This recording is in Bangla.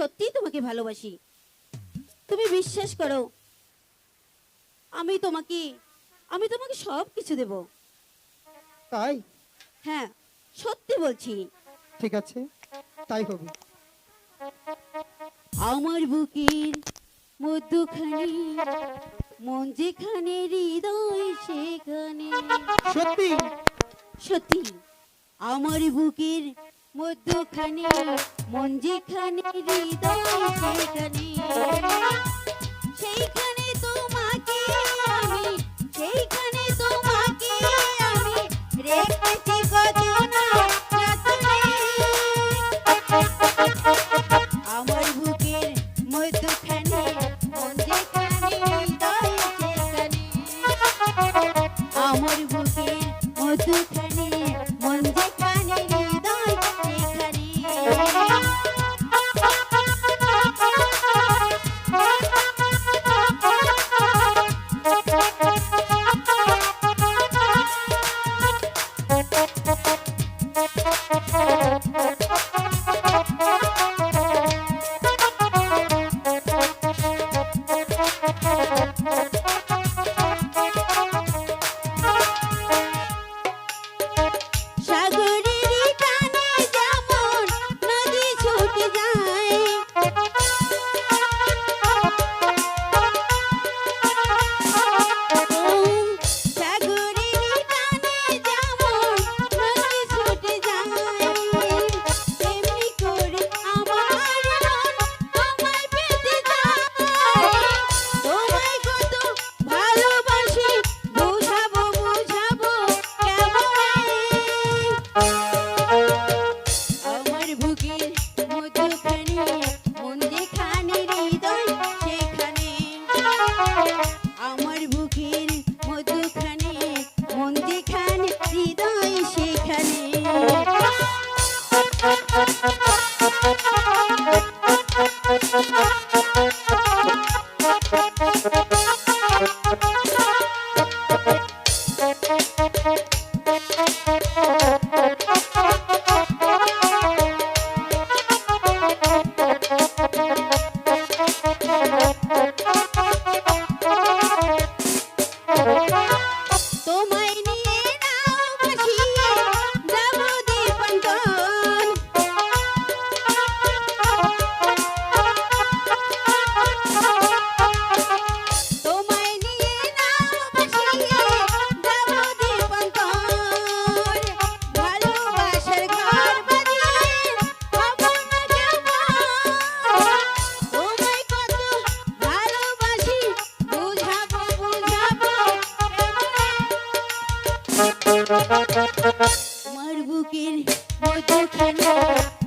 আমি সত্যিই তোমাকে ভালোবাসি। তুমি বিশ্বাস করো আমি তোমাকে আমি তোমাকে সব কিছু দেব। তাই? হ্যাঁ সত্যি বলছি। ঠিক আছে তাই হবে। আমার বুকের মধ্যখানে মন যেখানে হৃদয় সেখানে। সত্যি? সত্যি আমার বুকের মধ্যখানে মন যেখানে হৃদয় সেখানে সেইখানে আমি সেইখানে তোমাকে আমি রেখেছি। তোমার বুকের মধ্যখানে